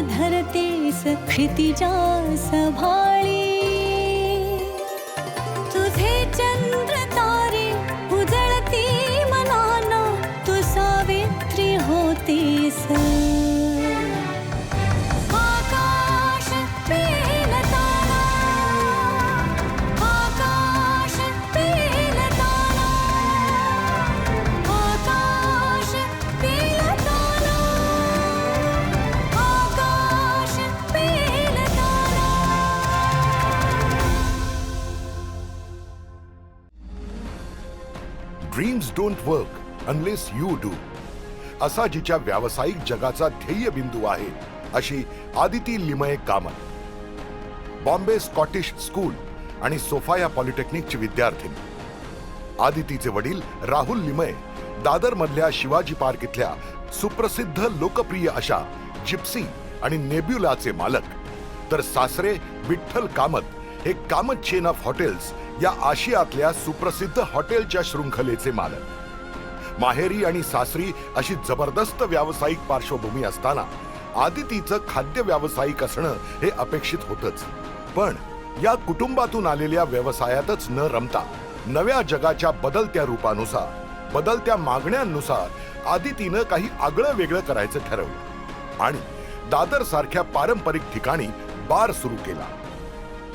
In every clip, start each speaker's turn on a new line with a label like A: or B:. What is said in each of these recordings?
A: धरते सक्षितिजा सभाळी।
B: अनलेस यू डू असा जिच्या व्यावसायिक जगाचा ध्येयबिंदू आहे अशी Aditi Limaye Kamat. Bombay Scottish school आणि सोफाया पॉलिटेक्निकची विद्यार्थिनी आदितीचे वडील राहुल लिमये दादर मधल्या शिवाजी पार्क इथल्या सुप्रसिद्ध लोकप्रिय अशा जिप्सी आणि नेब्युलाचे मालक. तर सासरे विठ्ठल कामत हे कामत चेन ऑफ हॉटेल्स या आशियातल्या सुप्रसिद्ध हॉटेलच्या शृंखलेचे मालक. माहेरी आणि सासरी अशी जबरदस्त व्यावसायिक पार्श्वभूमी असताना आदितीचं खाद्य व्यावसायिक असणं हे अपेक्षित होतच. पण या कुटुंबातून आलेल्या व्यवसायातच न रमता नव्या जगाच्या बदलत्या रूपानुसार बदलत्या मागण्यांनुसार आदितीनं काही आगळं वेगळं करायचं ठरवलं आणि दादर सारख्या पारंपरिक ठिकाणी बार सुरू केला.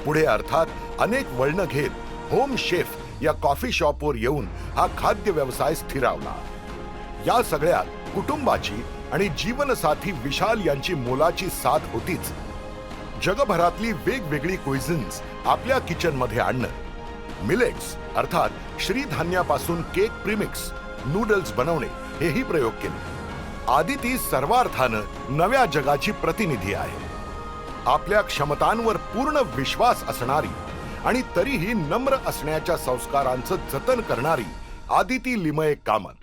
B: पुढे अर्थात अनेक वळणं घेत होम शेफ या कॉफी शॉपवर येऊन हा खाद्य व्यवसाय स्थिरावला. या सगळ्यात कुटुंबाची आणि जीवनसाथी विशाल यांची मोलाची साथ होतीच. जगभरातली वेगवेगळी क्विझिन्स आपल्या किचनमध्ये आणणं. मिलेट्स अर्थात श्रीधान्यापासून केक प्रिमिक्स नूडल्स बनवणे हेही प्रयोग केले. आदिती सर्वार्थानं नव्या जगाची प्रतिनिधी आहे. आपल्या क्षमतांवर पूर्ण विश्वास असणारी आणि तरीही नम्र असण्याच्या संस्कारांचं जतन करणारी आदिती लिमये कामत.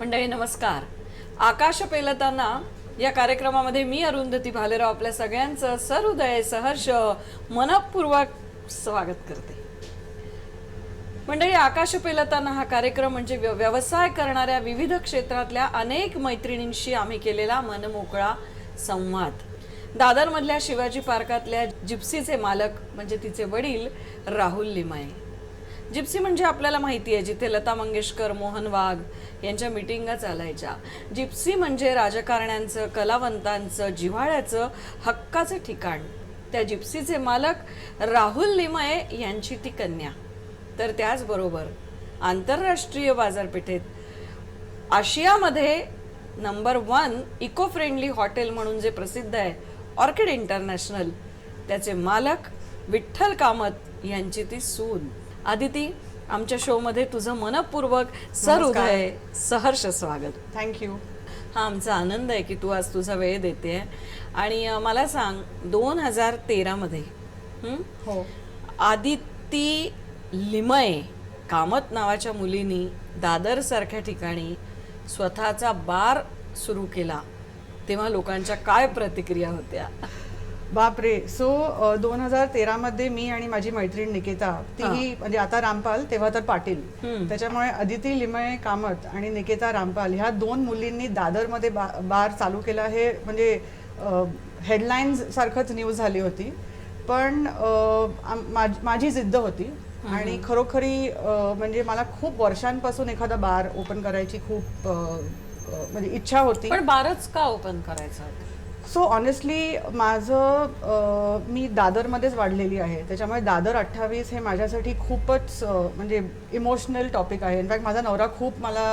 C: मंडळी नमस्कार. आकाश पेलताना या कार्यक्रमामध्ये मी अरुंधती भालेराव आपल्या सगळ्यांचं सहृदय सहर्ष मनपूर्वक स्वागत करते. मंडळी आकाश पेलताना हा कार्यक्रम म्हणजे व्यवसाय करणाऱ्या विविध क्षेत्रातल्या अनेक मैत्रिणींशी आम्ही केलेला मनमोकळा संवाद. दादरमधल्या शिवाजी पार्कातल्या जिप्सीचे मालक म्हणजे तिचे वडील राहुल लिमाये जिप्सी म्हणजे आपल्याला माहिती आहे जिथे लता मंगेशकर मोहन वाघ यांच्या मिटिंगा चालायच्या. जिप्सी म्हणजे राजकारण्यांचं कलावंतांचं जिव्हाळ्याचं हक्काचं ठिकाण. त्या जिप्सीचे मालक राहुल लिमये यांची ती कन्या. तर त्याचबरोबर आंतरराष्ट्रीय बाजारपेठेत आशियामध्ये number one eco friendly hotel म्हणून जे प्रसिद्ध आहे ऑर्किड इंटरनॅशनल. त्याचे मालक विठ्ठल कामत यांची ती सून. आदिती आमच्या शोमध्ये तुझं मनपूर्वक सहृदय सहर्ष स्वागत.
D: थँक्यू
C: हा आमचा आनंद आहे की तू आज तुझा वेळ देते. आणि मला सांग दोन हजार तेरामध्ये हं?
D: हो.
C: आदिती लिमये कामत नावाच्या मुलीनी दादर सारख्या ठिकाणी स्वतःचा बार सुरू केला. तेव्हा लोकांच्या काय प्रतिक्रिया होत्या?
D: बापरे. सो दोन हजार तेरा मध्ये मी आणि माझी मैत्रीण निकेता तीही म्हणजे आता रामपाल तेव्हा तर पाटील. त्याच्यामुळे अदिती लिमये कामत आणि निकेता रामपाल ह्या दोन मुलींनी दादरमध्ये बा बार चालू केला हे म्हणजे हेडलाईन्स सारखंच न्यूज झाली होती. पण माझ- जिद्द होती. आणि खरोखरी म्हणजे मला खूप वर्षांपासून एखादा बार ओपन करायची खूप म्हणजे इच्छा होती.
C: पण बारच का ओपन करायचं?
D: सो ऑनेस्टली माझं अं, मी दादरमध्येच वाढलेली आहे. त्याच्यामुळे दादर अठ्ठावीस हे माझ्यासाठी खूपच अं, म्हणजे इमोशनल टॉपिक आहे. इनफॅक्ट माझा नवरा खूप मला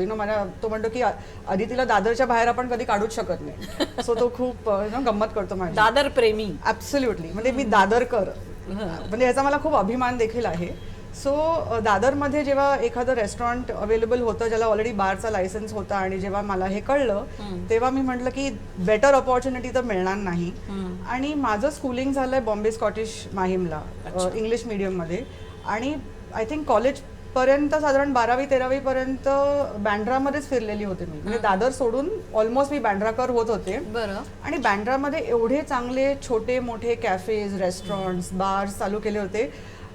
D: यु नो मला तो म्हणतो की आदितीला दादरच्या बाहेर आपण कधी काढूच शकत नाही. सो तो खूप यु नो गंमत करतो माझी.
C: दादर प्रेमी
D: ऍब्सोल्युटली म्हणजे मी दादरकर. म्हणजे ह्याचा मला खूप अभिमान देखील आहे. सो दादरमध्ये जेव्हा एखादं रेस्टॉरंट अवेलेबल होतं ज्याला ऑलरेडी बारचा लायसन्स होता आणि जेव्हा मला हे कळलं तेव्हा मी म्हटलं की बेटर ऑपॉर्च्युनिटी तर मिळणार नाही. आणि माझं स्कूलिंग झालंय बॉम्बे स्कॉटिश माहीमला इंग्लिश मीडियममध्ये आणि आय थिंक कॉलेज पर्यंत साधारण बारावी तेरावी पर्यंत बँड्रामध्येच फिरलेली होते मी. म्हणजे दादर सोडून ऑलमोस्ट मी बँड्राकर होत होते. आणि बँड्रामध्ये एवढे चांगले छोटे मोठे कॅफेज रेस्टॉरंट्स बार्स चालू केले होते.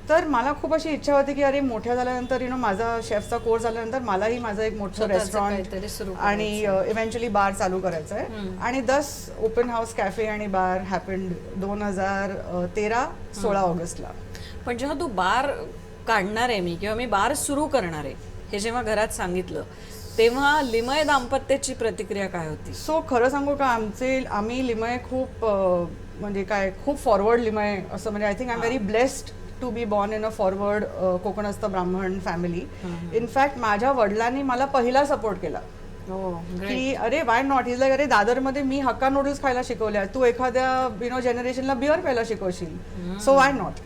D: तर मला खूप अशी इच्छा होती की अरे मोठ्या झाल्यानंतर यु नो माझा शेफचा कोर्स झाल्यानंतर मलाही माझं एक मोठं रेस्टॉरंट आणि इव्हेंच्युअली बार चालू करायचं आहे आणि दस ओपन हाऊस कॅफे आणि बार हॅपन्ड दोन हजार तेरा सोळा ऑगस्टला.
C: पण जेव्हा तू बार काढणार आहे मी किंवा मी बार सुरू करणार आहे हे जेव्हा घरात सांगितलं तेव्हा लिमय दाम्पत्याची प्रतिक्रिया काय होती?
D: सो खरं सांगू का आमचे आम्ही लिमय खूप म्हणजे काय खूप फॉरवर्ड लिमय असं म्हणजे I think I am very blessed to be born in a forward Kokanastha Brahmin family in fact माझ्या वडिलांनी मला पहिला सपोर्ट केला.
C: हो
D: की अरे वाय नॉट इज लाईक अरे दादरमध्ये मी हक्का नूडल्स खायला शिकवल्या तू एखाद्या यु नो जनरेशनला बिअर प्यायला शिकवशील. सो वाय नॉट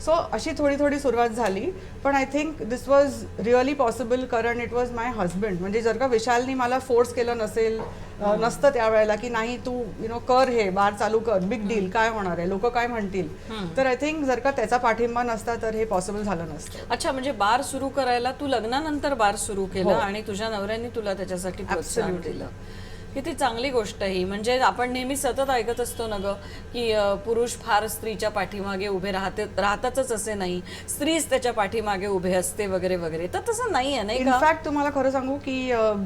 D: सो अशी थोडी थोडी सुरुवात झाली. पण I think this was really possible कारण इट वॉज माय हजबंड म्हणजे जर का विशालनी मला फोर्स केलं नसेल नसतं त्यावेळेला की नाही तू यु नो कर हे बार चालू कर बिग डील काय होणार आहे? लोक काय म्हणतील? तर आय थिंक जर का त्याचा पाठिंबा नसता तर हे पॉसिबल झालं नसतं.
C: अच्छा म्हणजे बार सुरू करायला तू लग्नानंतर बार सुरू केला आणि तुझ्या नवऱ्याने तुला त्याच्यासाठी प्रोत्साहन दिलं. किती चांगली गोष्ट ही. म्हणजे आपण नेहमी सतत ऐकत असतो ना ग की पुरुष फार स्त्रीच्या पाठीमागे उभे राहते राहतातच असे नाही. स्त्रीच त्याच्या पाठीमागे उभे असते वगैरे वगैरे. तर तसं नाही आहे नाही
D: इनफॅक्ट तुम्हाला खरं सांगू की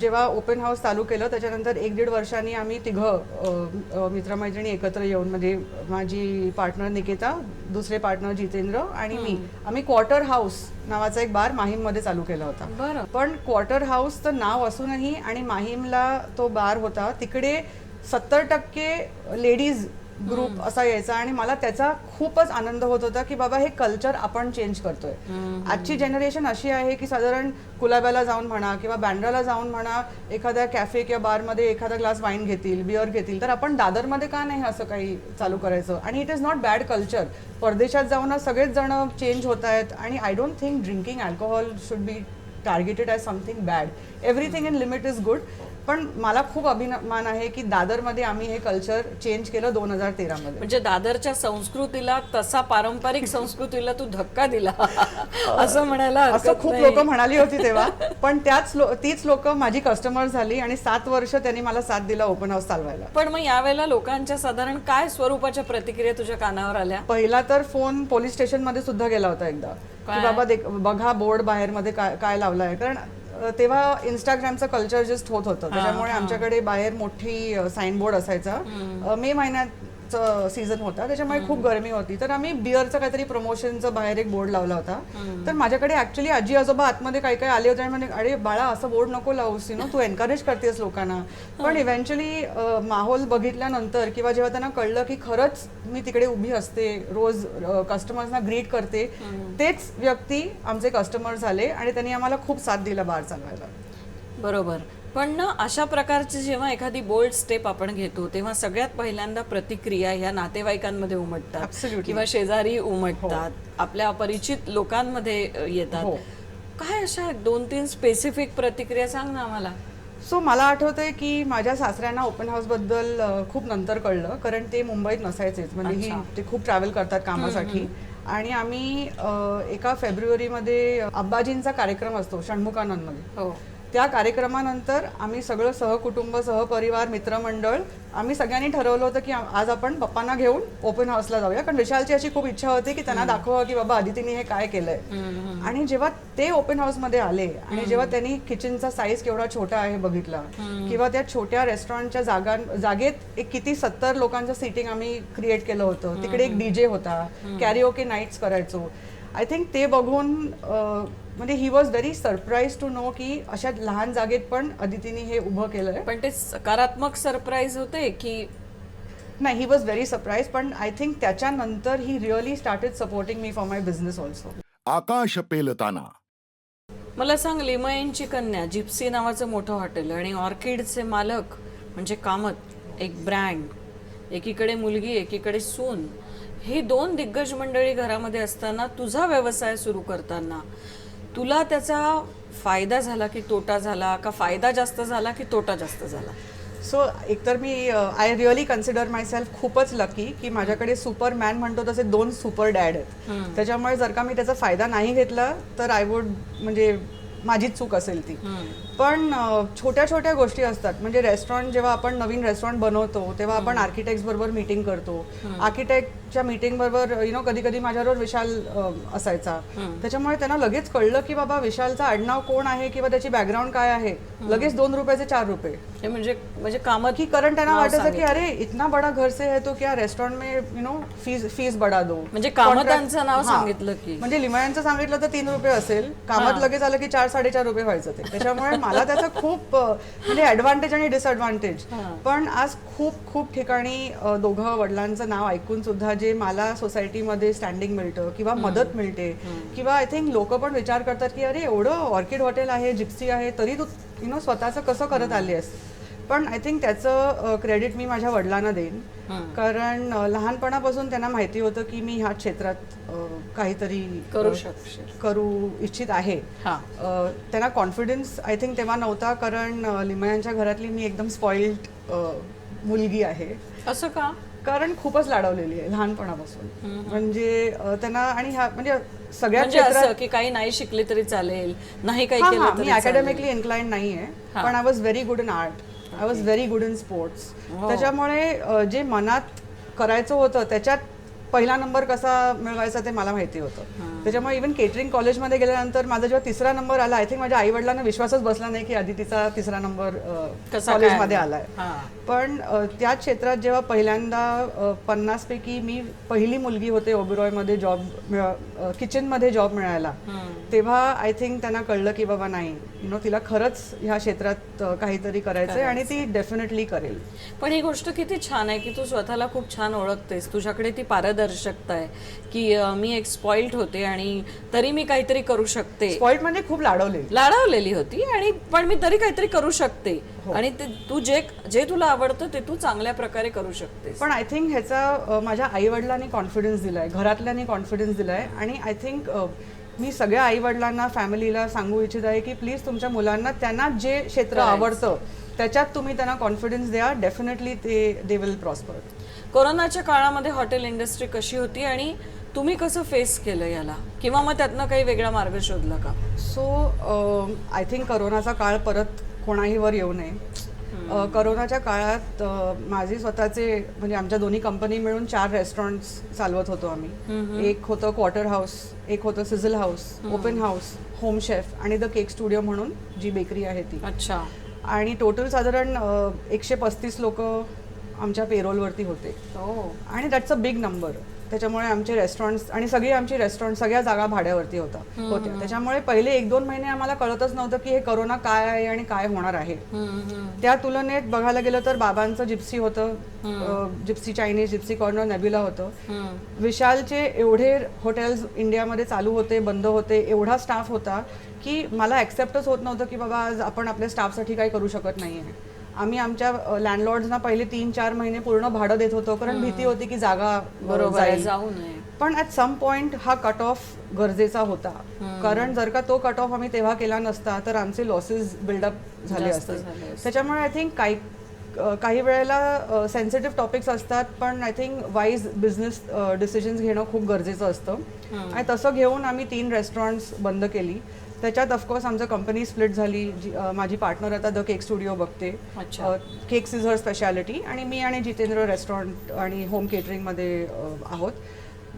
D: जेव्हा ओपन हाऊस चालू केलं त्याच्यानंतर एक दीड वर्षांनी आम्ही तिघं मित्रमैत्रिणी एकत्र येऊन म्हणजे माझी पार्टनर निकेता दुसरे पार्टनर जितेंद्र आणि मी. आम्ही क्वार्टर हाऊस नावाचा एक बार माहीममध्ये चालू केला होता.
C: बरं.
D: पण क्वार्टर हाऊसचं नाव असूनही आणि माहीमला तो बार होता तिकडे सत्तर टक्के लेडीज ग्रुप असा यायचा आणि मला त्याचा खूपच आनंद होत होता की बाबा हे कल्चर आपण चेंज करतोय. आजची जनरेशन अशी आहे की साधारण कुलाब्याला जाऊन म्हणा किंवा बँड्राला जाऊन म्हणा एखाद्या कॅफे किंवा बारमध्ये एखादा ग्लास वाईन घेतील बिअर घेतील तर आपण दादरमध्ये का नाही असं काही चालू करायचं? आणि it is not bad culture परदेशात जाऊन सगळेच जण चेंज होत आहेत आणि I don't think drinking alcohol should be targeted as something bad everything in limit is good पण मला खूप अभिमान आहे की दादरमध्ये आम्ही हे कल्चर चेंज केलं दोन हजार तेरामध्ये.
C: म्हणजे दादरच्या संस्कृतीला तसा पारंपरिक संस्कृतीला तू धक्का दिला. असं म्हणायला
D: असं खूप. लोक म्हणाली होती तेव्हा. पण त्याच लो- तीच लोक माझी कस्टमर झाली आणि सात वर्ष त्यांनी मला साथ दिला ओपन हाऊस चालवायला.
C: पण मग यावेळेला लोकांच्या साधारण काय स्वरूपाच्या प्रतिक्रिया तुझ्या कानावर आल्या?
D: पहिला तर फोन पोलीस स्टेशनमध्ये सुद्धा गेला होता एकदा. की बाबा देख- बघा बोर्ड बाहेर मध्ये काय काय लावलाय? कारण तेव्हा इंस्टाग्रामचं कल्चर जस्ट होत होतं. त्याच्यामुळे आमच्याकडे बाहेर मोठी साईन बोर्ड असायचा. मे महिन्यात सीझन होता. त्याच्यामुळे खूप गरमी होती. तर आम्ही बिअरचं काहीतरी प्रमोशनचं बाहेर एक बोर्ड लावला होता. तर माझ्याकडे ऍक्च्युली आजी आजोबा आतमध्ये काही काही आले होते आणि म्हणे अरे बाळा असं बोर्ड नको लावूस ना तू एनकरेज करतेस लोकांना. पण इव्हेंच्युअली माहोल बघितल्यानंतर किंवा जेव्हा त्यांना कळलं की खरंच मी तिकडे उभी असते रोज कस्टमर्सना ग्रीट करते तेच व्यक्ती आमचे कस्टमर झाले आणि त्यांनी आम्हाला खूप साथ दिला बार चालवायला.
C: बरोबर. पण ना अशा प्रकारची जेव्हा एखादी बोल्ड स्टेप आपण घेतो तेव्हा सगळ्यात पहिल्यांदा प्रतिक्रिया ह्या नातेवाईकांमध्ये उमटतात. किंवा शेजारी उमटतात. आपल्या अपरिचित लोकांमध्ये येतात.
D: हो.
C: काय अशा दोन तीन स्पेसिफिक प्रतिक्रिया सांग ना आम्हाला.
D: सो मला आठवतंय की माझ्या सासऱ्यांना ओपन हाऊसबद्दल अ, खूप नंतर कळलं. कारण ते मुंबईत नसायचेच म्हणजे ही ते खूप ट्रॅव्हल करतात कामासाठी. आणि आम्ही एका फेब्रुवारीमध्ये अब्बाजींचा कार्यक्रम असतो षण्मुखानंदमध्ये.
C: हो.
D: त्या कार्यक्रमानंतर आम्ही सगळं सहकुटुंब सहपरिवार मित्रमंडळ आम्ही सगळ्यांनी ठरवलं होतं की आज आपण पप्पांना घेऊन ओपन हाऊसला जाऊया. कारण विशालची अशी खूप इच्छा होती की त्यांना दाखवा की बाबा आदितीने हे काय केलंय. आणि जेव्हा ते ओपन हाऊसमध्ये आले आणि जेव्हा त्यांनी किचनचा साईज केवढा छोटा आहे बघितला किंवा त्या छोट्या रेस्टॉरंटच्या जागा जागेत एक किती सत्तर लोकांचं सिटिंग आम्ही क्रिएट केलं होतं. तिकडे एक डीजे होता. कॅरिओके नाईट्स करायचो. आय थिंक ते बघून म्हणजे he was very surprise to know की अशा लहान जागेत पण अदितीने हे उभं केलंय.
C: पण ते सकारात्मक सरप्राईज होते की
D: नाही ही वॉज व्हेरी सरप्राईज पण आय थिंक त्याच्यानंतर he really started supporting me for my business also
B: आकाश पेलताना.
C: मला सांग लिमयनची कन्या जिप्सी नावाचं मोठं हॉटेल आणि ऑर्किडचे मालक म्हणजे कामत एक ब्रँड एकीकडे मुलगी एकीकडे सून ही दोन दिग्गज मंडळी घरामध्ये असताना तुझा व्यवसाय सुरू करताना तुला त्याचा फायदा झाला की तोटा झाला का फायदा जास्त झाला की तोटा जास्त झाला?
D: सो एकतर मी I really consider myself खूपच लकी की माझ्याकडे सुपर मॅन म्हणतो तसे दोन सुपर डॅड आहेत. त्याच्यामुळे जर का मी त्याचा फायदा नाही घेतला तर आय वुड म्हणजे माझीच चूक असेल ती. पण छोट्या छोट्या गोष्टी असतात. म्हणजे रेस्टॉरंट जेव्हा आपण नवीन रेस्टॉरंट बनवतो तेव्हा आपण आर्किटेक्ट बरोबर मीटिंग करतो. आर्किटेक्टच्या मीटिंग बरोबर यु नो कधी कधी माझ्याबरोबर विशाल असायचा. त्याच्यामुळे त्यांना लगेच कळलं की बाबा विशालचा आडनाव कोण आहे किंवा त्याची बॅकग्राऊंड काय आहे. लगेच दोन रुपयाचे चार रुपये.
C: म्हणजे म्हणजे कामात
D: की कारण त्यांना वाटायचं की. अरे इतना बडा घर से है तो क्या रेस्टोरेंट में यू नो फीस फीस बडा दो.
C: म्हणजे कामं त्यांचं नाव. सांगितलं की.
D: म्हणजे लिमयांचं सांगितलं तर तीन रुपये असेल. कामात लगेच आलं की चार साडेचार रुपये व्हायचं ते. त्याच्यामुळे मला त्याचा खूप म्हणजे ऍडव्हान्टेज आणि डिसएडव्हान्टेज पण आज खूप खूप ठिकाणी दोघं वडिलांचं नाव ऐकून सुद्धा जे मला सोसायटीमध्ये स्टँडिंग मिळतं किंवा मदत मिळते किंवा आय थिंक लोक पण विचार करतात की अरे एवढं ऑर्किड हॉटेल आहे जिप्सी आहे तरी तू यु नो स्वतःचं कसं करत आली आहेस पण आय थिंक त्याचं क्रेडिट मी माझ्या वडिलांना देईन. कारण लहानपणापासून त्यांना माहिती होतं की मी ह्या क्षेत्रात काहीतरी
C: करू शकशील.
D: करू इच्छित आहे. त्यांना कॉन्फिडन्स आय थिंक तेव्हा नव्हता कारण लिमयांच्या घरातली मी एकदम स्पॉइल्ड मुलगी आहे.
C: असं का?
D: कारण खूपच लाडवलेली आहे लहानपणापासून. म्हणजे त्यांना आणि ह्या म्हणजे सगळ्या
C: म्हणजे की काही नाही शिकले तरी चालेल नाही काही
D: मी अकॅडमिकली इन्क्लाइंड नाही आहे. पण I was very good in art I was very good in sports. त्याच्यामुळे जे मनात करायचं होतं त्याच्यात पहिला नंबर कसा मिळवायचा ते मला माहिती होतं त्याच्यामुळे इव्हन केटरिंग कॉलेजमध्ये गेल्यानंतर माझा जेव्हा तिसरा नंबर आला आय थिंक माझ्या आई वडिलांना विश्वासच बसला नाही की आदितीचा तिसरा नंबर कॉलेजमध्ये
C: आला?
D: आलाय. पण त्या क्षेत्रात जेव्हा पहिल्यांदा अ, पन्नासपैकी मी पहिली मुलगी होते ओबिरॉयमध्ये जॉब किचनमध्ये जॉब मिळायला तेव्हा आय थिंक त्यांना कळलं की बाबा नाही यु नो तिला खरंच ह्या क्षेत्रात काहीतरी करायचंय आणि ती डेफिनेटली करेल.
C: पण ही गोष्ट किती छान आहे की तू स्वतःला खूप छान ओळखतेस. तुझ्याकडे ती पारदर्शकता आहे की मी एक स्पॉइल्ड होते आणि तरी मी काहीतरी करू शकते.
D: स्पॉइल्ट म्हणजे खूप लाडवले
C: लाडावलेली होती आणि पण मी तरी काहीतरी करू शकते.
D: हो.
C: आणि ते तू जे जे तुला आवडतं ते तू चांगल्या प्रकारे करू शकतेस.
D: पण आय थिंक ह्याचा माझ्या आई वडिलांनी कॉन्फिडन्स दिलाय घरातल्यांनी कॉन्फिडन्स दिलाय आणि आय थिंक मी सगळ्या आई वडिलांना फॅमिलीला सांगू इच्छित आहे की प्लीज तुमच्या मुलांना त्यांना जे क्षेत्र. आवडतं त्याच्यात तुम्ही त्यांना कॉन्फिडन्स द्या. डेफिनेटली ते दे विल प्रॉस्पर
C: कोरोनाच्या काळामध्ये हॉटेल इंडस्ट्री कशी होती आणि तुम्ही कसं फेस केलं याला? किंवा मग त्यातनं काही वेगळा मार्ग शोधला का?
D: सो आय थिंक करोनाचा काळ परत कोणाहीवर येऊ नये. करोनाच्या काळात माझे स्वतःचे म्हणजे आमच्या दोन्ही कंपनी मिळून चार रेस्टॉरंट्स चालवत होतो आम्ही. एक होतं क्वार्टर हाऊस एक होतं sizzle house open house home chef आणि द केक स्टुडिओ म्हणून जी बेकरी आहे ती.
C: अच्छा.
D: आणि टोटल साधारण एकशे पस्तीस लोक आमच्या पेरोलवरती होते.
C: हो.
D: आणि दॅट्स अ बिग नंबर त्याच्यामुळे आमचे रेस्टॉरंट्स आणि सगळी आमची रेस्टॉरंट सगळ्या जागा भाड्यावरती होता होत्या. त्याच्यामुळे पहिले एक दोन महिने आम्हाला कळतच नव्हतं की हे करोना काय आहे आणि काय होणार आहे. त्या तुलनेत बघायला गेलं तर बाबांचं जिप्सी होतं. Gypsy Chinese gypsy corner nebula होतं. विशालचे एवढे हॉटेल्स इंडियामध्ये चालू होते बंद होते एवढा स्टाफ होता की मला ऍक्सेप्टच होत नव्हतं की बाबा आज आपण आपल्या स्टाफसाठी काही करू शकत नाहीये. आम्ही आमच्या लँडलॉर्ड्सना पहिले तीन चार महिने पूर्ण भाडं देत होतो कारण भीती होती की जागा
C: बरोबर. जाऊ नये.
D: पण ऍट सम पॉइंट हा कट ऑफ गरजेचा होता. कारण जर का तो कट ऑफ आम्ही तेव्हा केला नसता तर आमचे लॉसेस बिल्डअप झाले असते. त्याच्यामुळे आय थिंक काही काही वेळेला सेन्सिटिव्ह टॉपिक्स असतात पण I think wise business decisions घेणं खूप गरजेचं असतं. आणि तसं घेऊन आम्ही तीन रेस्टॉरंट्स बंद केली. त्याच्यात ऑफकोर्स आमचं कंपनी स्प्लिट झाली. माझी पार्टनर आता द केक स्टुडिओ बघते.
C: अच्छा.
D: केक्स इज हर स्पेशालिटी आणि मी आणि जितेंद्र रेस्टॉरंट आणि होम केटरिंगमध्ये आहोत.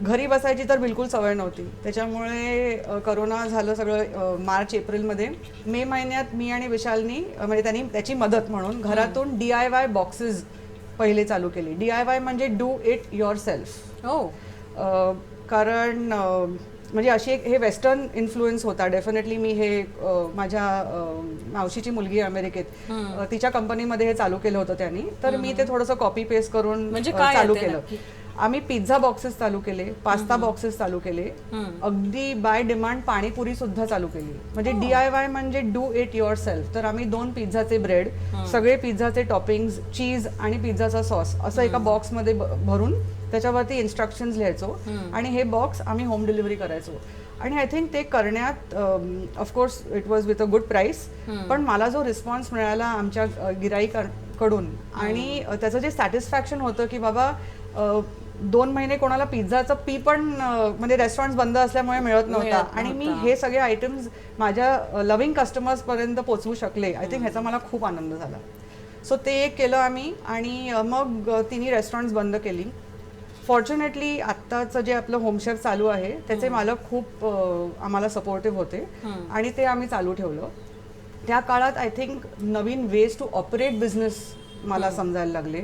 D: घरी बसायची तर बिलकुल सवय नव्हती. त्याच्यामुळे करोना झालं सगळं मार्च एप्रिलमध्ये. मे महिन्यात मी आणि विशालनी म्हणजे त्यांनी त्याची मदत म्हणून घरातून डी आय वाय बॉक्सेस पहिले चालू केले. डी आय वाय म्हणजे डू इट युअर सेल्फ
C: हो
D: कारण म्हणजे अशी एक हे वेस्टर्न इन्फ्लुएन्स होता. डेफिनेटली मी हे माझ्या मावशीची मुलगी अमेरिकेत. तिच्या कंपनीमध्ये हे चालू केलं होतं त्यांनी. तर मी ते थोडंसं कॉपी पेस्ट करून
C: म्हणजे
D: चालू केलं? आम्ही पिझ्झा बॉक्सेस चालू केले पास्ता बॉक्सेस चालू केले. अगदी बाय डिमांड पाणीपुरी सुद्धा चालू केली. म्हणजे डी आय वाय म्हणजे डू इट युअर सेल्फ तर आम्ही दोन पिझ्झाचे ब्रेड सगळे पिझ्झाचे टॉपिंग्स चीज आणि पिझ्झाचा सॉस असं एका बॉक्समध्ये भरून त्याच्यावरती इन्स्ट्रक्शन्स लिहायचो आणि हे बॉक्स आम्ही होम डिलिव्हरी करायचो. आणि आय थिंक ते करण्यात of course it was with a good price पण मला जो रिस्पॉन्स मिळाला आमच्या अ, गिराईकांकडून आणि त्याचं जे सॅटिस्फॅक्शन होतं की बाबा दोन महिने कोणाला पिझ्झाचं पी पण म्हणजे रेस्टॉरंट बंद असल्यामुळे मिळत नव्हता. आणि मी. हे सगळे आयटम्स माझ्या लव्हिंग कस्टमर्स पर्यंत पोहोचवू शकले. आय थिंक ह्याचा मला खूप आनंद झाला. सो ते एक केलं आम्ही आणि मग अ, तिन्ही रेस्टॉरंट्स बंद केली. फॉर्च्युनेटली आत्ताचं जे आपलं होमशेफ चालू आहे त्याचे मालक खूप आम्हाला सपोर्टिव्ह होते आणि ते आम्ही चालू ठेवलं. त्या काळात आय थिंक नवीन वेज टू ऑपरेट बिझनेस मला समजायला लागले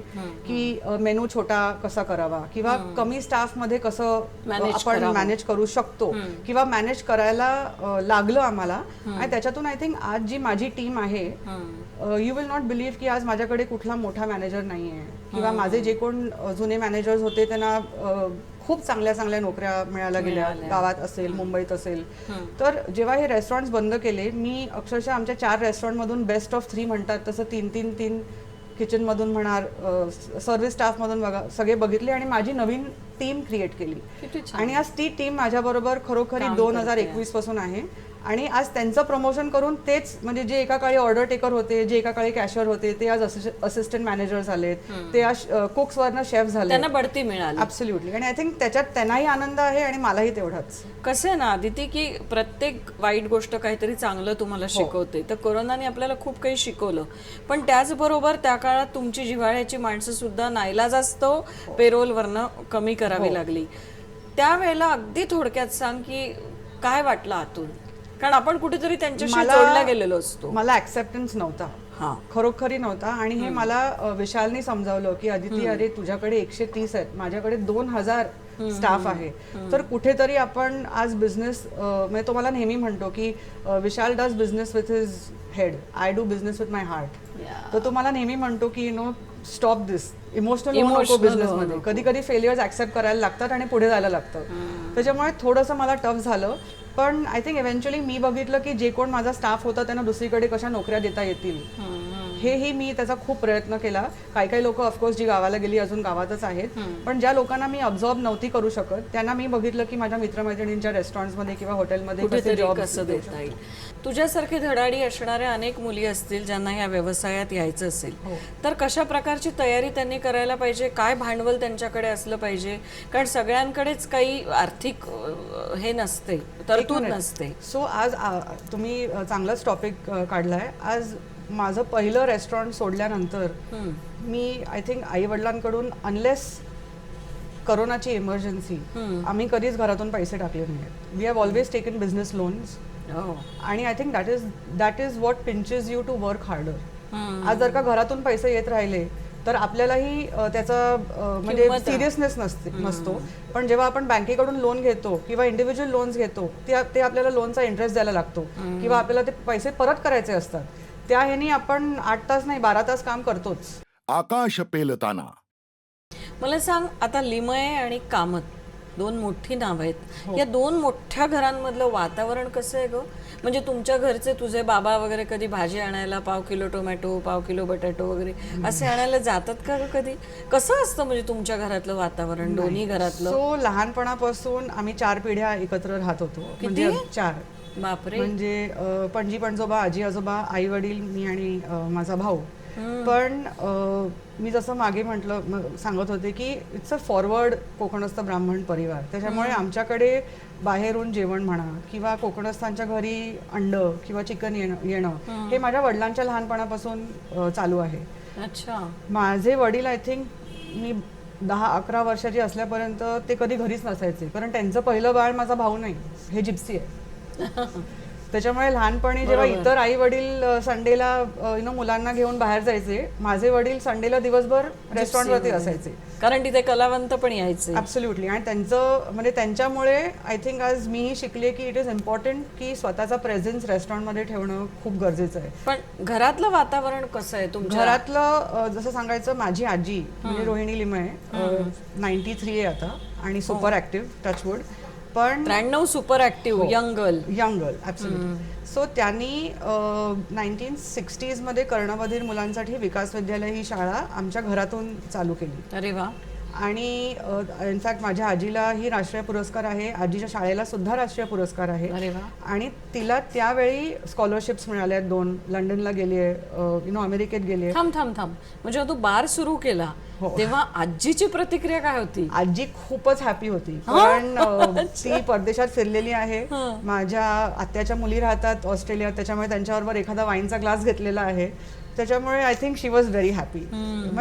D: की मेनू छोटा कसा करावा? किंवा कमी स्टाफमध्ये कसं आपण. मॅनेज करू शकतो? किंवा मॅनेज करायला लागलं आम्हाला आणि त्याच्यातून आय थिंक आज जी माझी टीम आहे यू विल नॉट बिलीव्ह की आज माझ्याकडे कुठला मोठा मॅनेजर नाही आहे किंवा माझे जे कोण जुने मॅनेजर्स होते त्यांना खूप चांगल्या चांगल्या नोकऱ्या मिळायला गेल्या. गावात असेल मुंबईत असेल. तर जेव्हा हे रेस्टॉरंट्स बंद केले मी अक्षरशः आमच्या चार रेस्टॉरंटमधून बेस्ट ऑफ थ्री म्हणतात. तसं तीन तीन तीन किचनमधून म्हणा सर्व्हिस स्टाफमधून बघा सगळे बघितले आणि माझी नवीन टीम क्रिएट केली. आणि आज ती टीम माझ्याबरोबर खरोखरी दोन हजार. एकवीसपासून आहे. आणि आज त्यांचं प्रमोशन करून तेच म्हणजे जे एका काळी ऑर्डर टेकर होते जे एका काळी कॅशियर होते ते आज असिस्टंट मॅनेजर झालेत ते आज कुक्स वरनं शेफ झाले
C: त्यांना बढती मिळाली.
D: ऍब्सोल्युटली आणि आय थिंक त्याच्यात त्यांनाही आनंद आहे आणि मलाही तेवढाच.
C: कसं आहे ना आदिती की प्रत्येक वाईट गोष्ट काहीतरी चांगलं तुम्हाला शिकवते. तर कोरोनाने आपल्याला खूप काही शिकवलं. पण त्याचबरोबर त्या काळात तुमची जिव्हाळ्याची माणसं सुद्धा नाईलाजास्तव पेरोलवरनं कमी करावी लागली. त्यावेळेला अगदी थोडक्यात सांग की काय वाटलं आतून? कारण आपण कुठेतरी त्यांच्याशी जोडला गेलेलो असतो.
D: मला ऍक्सेप्टन्स नव्हता.
C: हा.
D: खरोखरी नव्हता. आणि हे मला अ, विशालने समजावलं की अदिती अरे तुझ्याकडे एकशे तीस आहेत. माझ्याकडे दोन हजार स्टाफ आहे. तर कुठेतरी आपण आज बिझनेस म्हणजे तो मला नेहमी म्हणतो की अ, Vishal does business with his head I do business with my heart तर तो मला नेहमी म्हणतो की you know stop this emotional नको
C: Emotional
D: बिझनेस मध्ये. कधी कधी फेलियर्स ऍक्सेप्ट करायला लागतात आणि पुढे जायला लागतं. त्याच्यामुळे थोडंसं मला टफ झालं. पण आय थिंक इव्हेंच्युअली मी बघितलं की जे कोण माझा स्टाफ होता त्यांना दुसरीकडे कशा नोकऱ्या देता येतील. हेही मी त्याचा खूप प्रयत्न केला. काही काही लोक ऑफकोर्स जी गावाला गेली अजून गावातच आहेत. पण ज्या लोकांना मी ऑब्झर्व नव्हती करू शकत त्यांना मी बघितलं की माझ्या मित्रमैत्रिणींच्या रेस्टॉरंट्समध्ये किंवा हॉटेलमध्ये जॉब
C: कसं देता येईल. तुझ्यासारखी धडाडी असणाऱ्या अनेक मुली असतील ज्यांना ह्या व्यवसायात यायचं असेल. तर कशा प्रकारची तयारी त्यांनी करायला पाहिजे? काय भांडवल त्यांच्याकडे असलं पाहिजे? कारण सगळ्यांकडेच काही आर्थिक हे नसते तरतूद नसते.
D: सो आज तुम्ही चांगलाच टॉपिक काढलाय. आज माझं पहिलं रेस्टॉरंट सोडल्यानंतर मी आय थिंक आई वडिलांकडून अनलेस करोनाची इमर्जन्सी आम्ही कधीच घरातून पैसे टाकले नाहीत we have always taken business loans आणि I think that is that is what pinches you to work harder आज जर का घरातून पैसे येत राहिले तर आपल्यालाही त्याचा म्हणजे. सिरियसनेस नसते नसतो. पण जेव्हा आपण बँकेकडून लोन घेतो किंवा इंडिव्हिज्युअल लोन्स घेतो ते आपल्याला लोनचा इंटरेस्ट द्यायला लागतो. किंवा आपल्याला ते पैसे परत करायचे असतात. त्या ह्यानी आपण आठ तास नाही बारा तास काम करतोच.
B: आकाश पेलताना.
C: मला सांग आता लिमये आणि कामत दोन मोठी नाव आहेत. या दोन मोठ्या घरांमधलं वातावरण कसं आहे ग? म्हणजे तुमच्या घरचे तुझे बाबा वगैरे कधी भाजी आणायला पाव किलो टोमॅटो पाव किलो बटाटो वगैरे असे आणायला जातात का ग कधी? कसं असतं म्हणजे तुमच्या घरातलं वातावरण दोन्ही घरातलं?
D: सो लहानपणापासून आम्ही चार पिढ्या एकत्र राहत होतो. म्हणजे चार.
C: बापरे.
D: म्हणजे अ, पणजी पणजोबा आजी आजोबा आई वडील मी आणि अ, माझा भाऊ. पण अ, मी जसं मागे म्हटलं सांगत होते की इट्स अ फॉरवर्ड कोकणस्थ ब्राह्मण परिवार. त्याच्यामुळे आमच्याकडे बाहेरून जेवण म्हणा किंवा कोकणस्थांच्या घरी अंड किंवा चिकन येणं येणं हे माझ्या वडिलांच्या लहानपणापासून अ, चालू आहे.
C: अच्छा.
D: माझे वडील आय थिंक मी दहा अकरा वर्षाची असल्यापर्यंत ते कधी घरीच नसायचे. कारण त्यांचं पहिलं बाळ माझा भाऊ नाही. हे जिप्सी आहे. त्याच्यामुळे लहानपणी जेव्हा इतर आई वडील संडेला यु नो मुलांना घेऊन बाहेर जायचे माझे वडील संडेला दिवसभर रेस्टॉरंटवरती असायचे.
C: कारण तिथे कलावंत पण यायचे.
D: ऍब्सोल्युटली आणि त्यांचं म्हणजे त्यांच्यामुळे आय थिंक आज मी शिकले की इट इज इम्पॉर्टंट की स्वतःचा प्रेझेन्स रेस्टॉरंटमध्ये ठेवणं खूप गरजेचं आहे.
C: पण घरातलं वातावरण कसं आहे तुमच्या?
D: घरातलं जसं सांगायचं माझी आजी म्हणजे रोहिणी लिमये नाईन्टी थ्री आहे आता आणि सुपर ऍक्टिव्ह टचवूड पण
C: त्र्याण्णव super active young girl
D: young girl so त्यांनी नाईन्टीन सिक्स्टीजमध्ये कर्णबधीर मुलांसाठी विकास विद्यालय ही शाळा आमच्या घरातून चालू केली.
C: अरे वा.
D: आणि इनफॅक्ट माझ्या आजीलाही राष्ट्रीय पुरस्कार आहे. आजीच्या शाळेला सुद्धा राष्ट्रीय पुरस्कार आहे.
C: अरे वा.
D: आणि तिला त्यावेळी स्कॉलरशिप्स मिळाल्या आहेत दोन. लंडनला गेली आहे यु नो अमेरिकेत गेली आहे
C: थांब थांब थांब. म्हणजे तू बार सुरू केला.
D: हो.
C: तेव्हा आजीची प्रतिक्रिया काय होती?
D: आजी खूपच हॅपी होती. कारण ती परदेशात फिरलेली आहे.
C: हं.
D: माझ्या आत्याच्या मुली राहतात ऑस्ट्रेलियात. त्याच्यामुळे त्यांच्याबरोबर एखादा वाईनचा ग्लास घेतलेला आहे. त्याच्यामुळे I think she was very happy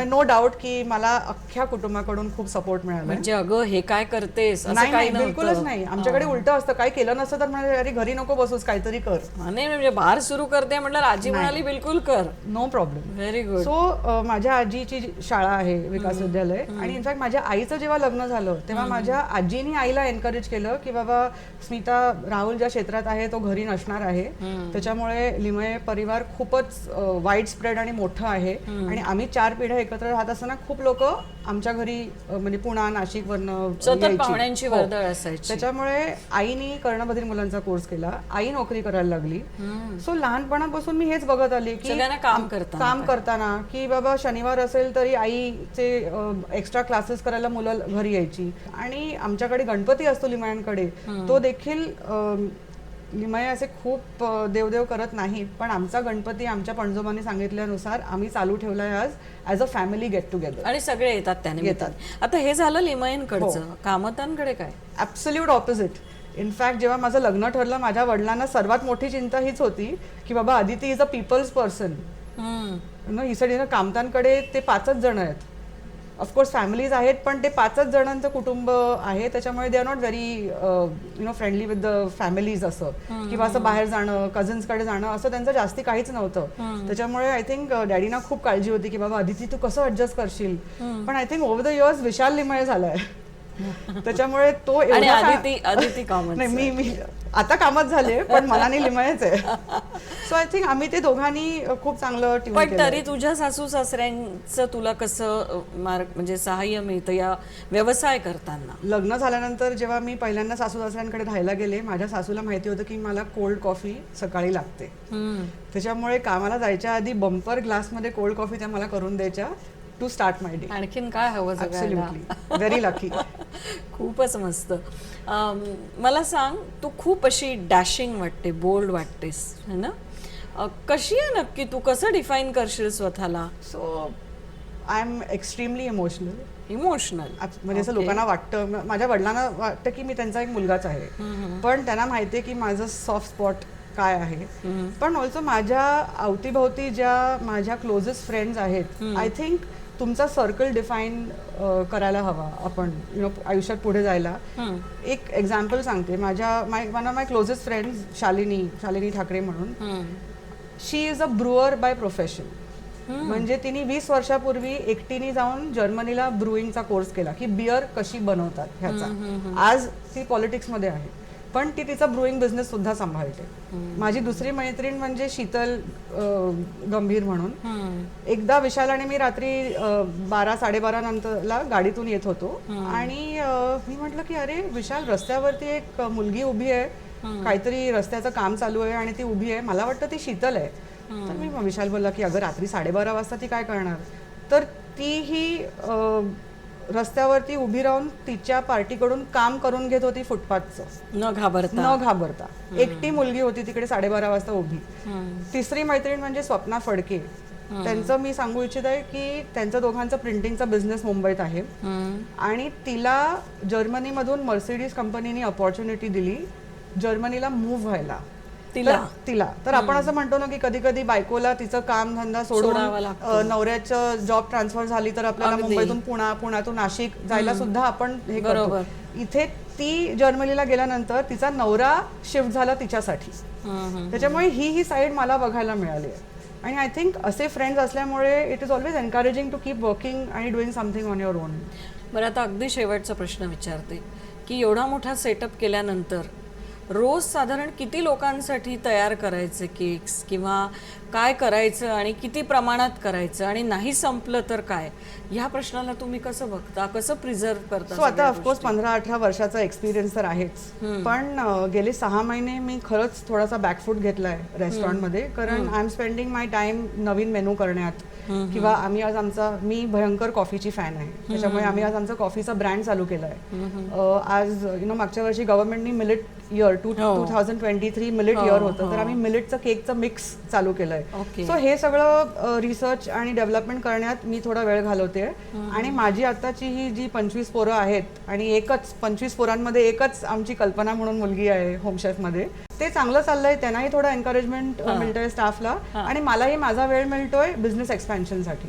D: no doubt की मला अख्ख्या कुटुंबाकडून खूप सपोर्ट मिळाला.
C: म्हणजे अगं हे काय करतेस?
D: नाही बिलकुलच नाही. आमच्याकडे उलट असतं. काही केलं नसतं तर म्हणाले अरे घरी नको बसूस काहीतरी कर.
C: नाही म्हणजे बार सुरू करते म्हटलं आजी म्हणाली बिलकुल कर.
D: No problem
C: very good
D: so माझ्या आजीची शाळा आहे विकास विद्यालय. आणि इनफॅक्ट माझ्या आईचं जेव्हा लग्न झालं तेव्हा माझ्या आजीनी आईला एनकरेज केलं की बाबा स्मिता राहुल ज्या क्षेत्रात आहे तो घरी नसणार आहे. त्याच्यामुळे लिमये परिवार खूपच वाईड स्प्रेड आणि मोठं आहे. आणि आम्ही चार पिढ्या एकत्र राहत असताना खूप लोक आमच्या घरी म्हणजे पुणा नाशिक.
C: पाहुण्यांची
D: हो.
C: वर्दळ असायची.
D: त्याच्यामुळे आईनी कर्णबधीर मुलांचा कोर्स केला. आई नोकरी करायला लागली. सो लहानपणापासून मी हेच बघत आली की
C: काम करताना
D: काम करताना की बाबा शनिवार असेल तरी आईचे एक्स्ट्रा क्लासेस करायला मुलं घरी यायची. आणि आमच्याकडे गणपती असतो लिमयांकडे तो देखील लिमये असे खूप देवदेव करत नाहीत पण आमचा गणपती आमच्या पणजोबांनी सांगितल्यानुसार आम्ही चालू ठेवलाय आज as a family get together
C: आणि सगळे येतात त्याने येतात. आता हे झालं लिमयनकडचं
D: हो.
C: कामतांकडे काय?
D: ॲब्सल्यूट ऑपोजिट इनफॅक्ट जेव्हा माझं लग्न ठरलं माझ्या वडिलांना सर्वात मोठी चिंता हीच होती की बाबा Aditi is a people's person इसाठी ना कामतांकडे ते पाचच जण आहेत. ऑफकोर्स फॅमिलीज आहेत पण ते पाचच जणांचं कुटुंब आहे. त्याच्यामुळे they are not very you know friendly with the families असं. किंवा असं बाहेर जाणं कझन्सकडे जाणं असं त्यांचं जास्ती काहीच नव्हतं. त्याच्यामुळे आय थिंक डॅडीना खूप काळजी होती की बाबा आदिती तू कसं ऍडजस्ट करशील? पण I think over the years Vishal Limaye झालाय. त्याच्यामुळे तो
C: आणि
D: एवढा फॅ-
C: आदिती आदिती कामत
D: नाही मी मी आता कामच झाले पण मनाने लिमयच आहे. सो आय थिंक आम्ही ते दोघांनी खूप चांगलं
C: पण तरी तुझ्या सासू सासऱ्यांचं तुला कसं मार्ग म्हणजे सहाय्य मिळतं या व्यवसाय करताना?
D: लग्न झाल्यानंतर जेव्हा मी पहिल्यांदा सासू सासऱ्यांकडे राहायला गेले माझ्या सासूला माहिती होतं की मला कोल्ड कॉफी सकाळी लागते. त्याच्यामुळे कामाला जायच्या आधी बंपर ग्लासमध्ये कोल्ड कॉफी त्या मला करून द्यायच्या. टू स्टार्ट माय डे
C: आणखीन काय हवं
D: ॲब्सोल्युटली व्हेरी लकी
C: खूपच मस्त. मला सांग तू खूप अशी डॅशिंग वाटते बोल्ड वाटतेस है ना? कशी आहे नक्की? तू कसं डिफाईन करशील स्वतःला?
D: So I am extremely emotional
C: emotional
D: म्हणजे असं लोकांना वाटतं म- माझ्या वडिलांना वाटतं की मी त्यांचा एक मुलगाच आहे. पण त्यांना माहिती आहे की माझं सॉफ्ट स्पॉट काय आहे. पण ऑल्सो माझ्या अवतीभोवती ज्या माझ्या क्लोजेस्ट फ्रेंड्स आहेत आय थिंक तुमचा सर्कल डिफाईन करायला हवा आपण यु नो आयुष्यात पुढे जायला. एक एक्झाम्पल सांगते. माझ्या my one of my closest friends Shalini Shalini Thackeray म्हणून. She is a brewer by profession म्हणजे तिने वीस वर्षापूर्वी एकटीने जाऊन जर्मनीला ब्रुईंगचा कोर्स केला की बियर कशी बनवतात ह्याचा. आज ती पॉलिटिक्समध्ये आहे. पण ती तिचा ब्रुईंग बिझनेस सुद्धा सांभाळते. माझी दुसरी मैत्रीण म्हणजे शीतल गंभीर म्हणून. एकदा विशाल आणि मी रात्री बारा साडेबारा नंतरला गाडीतून येत होतो. आणि मी म्हटलं की अरे विशाल रस्त्यावरती एक मुलगी उभी आहे. काहीतरी रस्त्याचं काम चालू आहे आणि ती उभी आहे. मला वाटतं ती शीतल आहे. तर मी विशाल बोलला की अगं रात्री साडेबारा वाजता ती काय करणार? तर ती ही रस्त्यावरती उभी राहून तिच्या पार्टीकडून काम करून घेत होती फुटपाथचं.
C: न घाबरता.
D: न घाबरता. एकटी मुलगी होती तिकडे साडेबारा वाजता उभी. तिसरी मैत्रीण म्हणजे स्वप्ना फडके. त्यांचं मी सांगू इच्छित आहे की त्यांचं दोघांचं प्रिंटिंगचा बिझनेस मुंबईत आहे. आणि तिला जर्मनीमधून मर्सिडीज कंपनीने अपॉर्च्युनिटी दिली. जर्मनीला मूव्ह व्हायला.
C: तिला?
D: तिला तर आपण असं म्हणतो ना की कधी कधी बायकोला तिचं काम धंदा सोडून
C: सोडावं लागतं.
D: अ, नवऱ्याचं जॉब ट्रान्सफर झाली तर आपल्याला
C: अगदी.
D: मुंबईतून पुणा पुण्यातून नाशिक जायला सुद्धा आपण हे
C: बरोबर.
D: इथे ती जर्मनीला गेल्यानंतर तिचा नवरा शिफ्ट झाला तिच्यासाठी त्याच्यामुळे ही ही साईड मला बघायला मिळाली आहे आणि आय थिंक असे फ्रेंड्स असल्यामुळे it is always encouraging to keep working आणि doing something on your own
C: बरं आता अगदी शेवटचा प्रश्न विचारते की एवढा मोठा सेटअप केल्यानंतर रोज साधारण किती लोकांसाठी तयार करायचे केक्स किंवा काय करायचं आणि किती प्रमाणात करायचं आणि नाही संपलं तर काय? ह्या प्रश्नाला तुम्ही कसं बघता? कसं प्रिझर्व करता
D: सो आता ऑफकोर्स पंधरा अठरा वर्षाचा एक्सपिरियन्स तर आहेच. पण गेले सहा महिने मी खरंच थोडासा बॅकफूट घेतलाय रेस्टॉरंटमध्ये कारण I am spending my time Naveen menu करण्यात. किंवा आम्ही आज आमचा मी भयंकर कॉफीची फॅन आहे. त्याच्यामुळे आम्ही आज आमचा कॉफीचा ब्रँड चालू केला आहे आज यु नो मागच्या वर्षी गव्हर्नमेंटनी मिलेट इयर टू
C: हो.
D: Two thousand twenty three millet year होतं तर आम्ही मिलेटचं केकचं मिक्स चालू केलंय.
C: Okay.
D: सो हे सगळं रिसर्च आणि डेव्हलपमेंट करण्यात मी थोडा वेळ घालवते. आणि माझी आताची ही जी पंचवीस पोरं आहेत आणि एकच पंचवीस पोरांमध्ये एकच आमची कल्पना म्हणून मुलगी आहे होममध्ये. ते चांगलं चाललंय त्यांनाही थोडं एन्करेजमेंट मिळतंय स्टाफला आणि मलाही माझा वेळ मिळतोय business एक्सपॅन्शनसाठी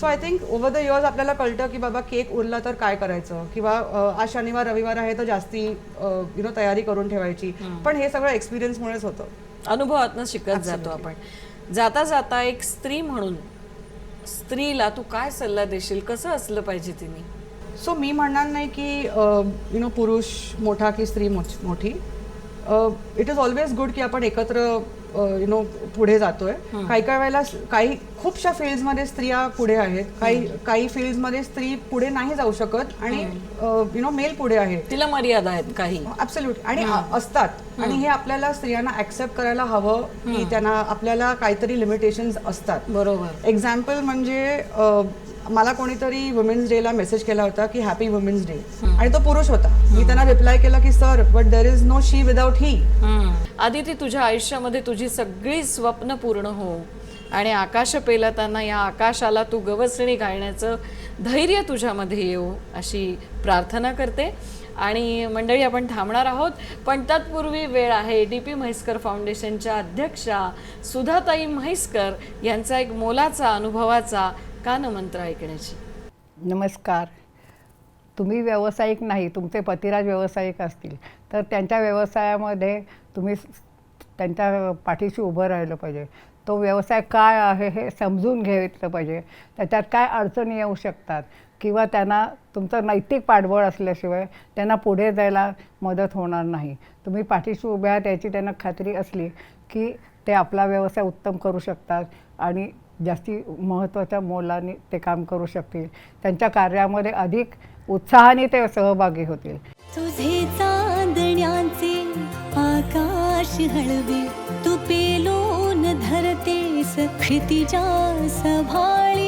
D: so I think over the years आपल्याला कळतं की बाबा केक उरला तर काय करायचं? किंवा आज शनिवार रविवार आहे तर जास्ती यु नो तयारी करून ठेवायची. पण हे सगळं एक्सपिरियन्समुळेच होतं.
C: अनुभवातनं शिकत जातो आपण. जाता जाता एक स्त्री म्हणून स्त्रीला तू काय सल्ला देशील? कसं असलं पाहिजे तिने?
D: सो मी म्हणणार नाही की यु नो पुरुष मोठा की स्त्री मोठी. इट इज ऑलवेज गुड की आपण एकत्र यु नो पुढे जातोय. काही काही वेळेला काही खूपशा फिल्ड्समध्ये स्त्रिया पुढे आहेत. काही काही फिल्ड्समध्ये स्त्री पुढे नाही जाऊ शकत आणि यु नो मेल पुढे आहे.
C: तिला मर्यादा आहेत काही.
D: ऍब्सल्यूट आणि असतात. आणि हे आपल्याला स्त्रियांना ऍक्सेप्ट करायला हवं की त्यांना आपल्याला काहीतरी लिमिटेशन्स असतात.
C: बरोबर.
D: एक्झाम्पल म्हणजे मला कोणीतरी वुमेन्स डेला मेसेज केला होता की हॅपी वुमेन्स डे आणि तो पुरुष होता. मी त्यांना रिप्लाय केला की sir but there is no she without he
C: Aditi तुझ्या आयुष्यामध्ये तुझी सगळी स्वप्न पूर्ण हो. आणि आकाश पेलताना या आकाशाला तू गवसणी घालण्याचं धैर्य तुझ्यामध्ये येऊ अशी प्रार्थना करते. आणि मंडळी आपण थांबणार आहोत. पण तत्पूर्वी वेळ आहे. डी पी म्हैसकर फाउंडेशनच्या अध्यक्षा सुधाताई म्हैसकर यांचा एक मोलाचा अनुभवाचा का न मंत्र ऐकण्याची?
E: नमस्कार. तुम्ही व्यावसायिक नाही तुमचे पतिराज व्यावसायिक असतील. तर त्यांच्या व्यवसायामध्ये तुम्ही त्यांच्या पाठीशी उभं राहिलं पाहिजे. तो व्यवसाय काय आहे हे समजून घेतलं पाहिजे. त्याच्यात काय अडचणी येऊ शकतात? किंवा त्यांना तुमचं नैतिक पाठबळ असल्याशिवाय त्यांना पुढे जायला मदत होणार नाही. तुम्ही पाठीशी उभे त्याची त्यांना खात्री असली की ते आपला व्यवसाय उत्तम करू शकतात आणि जास्ती महत्त्वाच्या मोलाने ते काम करू शकतील. त्यांच्या कार्यामध्ये अधिक उत्साहाने ते सहभागी होतील.
A: तुझे चांदण्याचे आकाश हळवे तू पेलून धरतेस क्षितिजा सभाळी.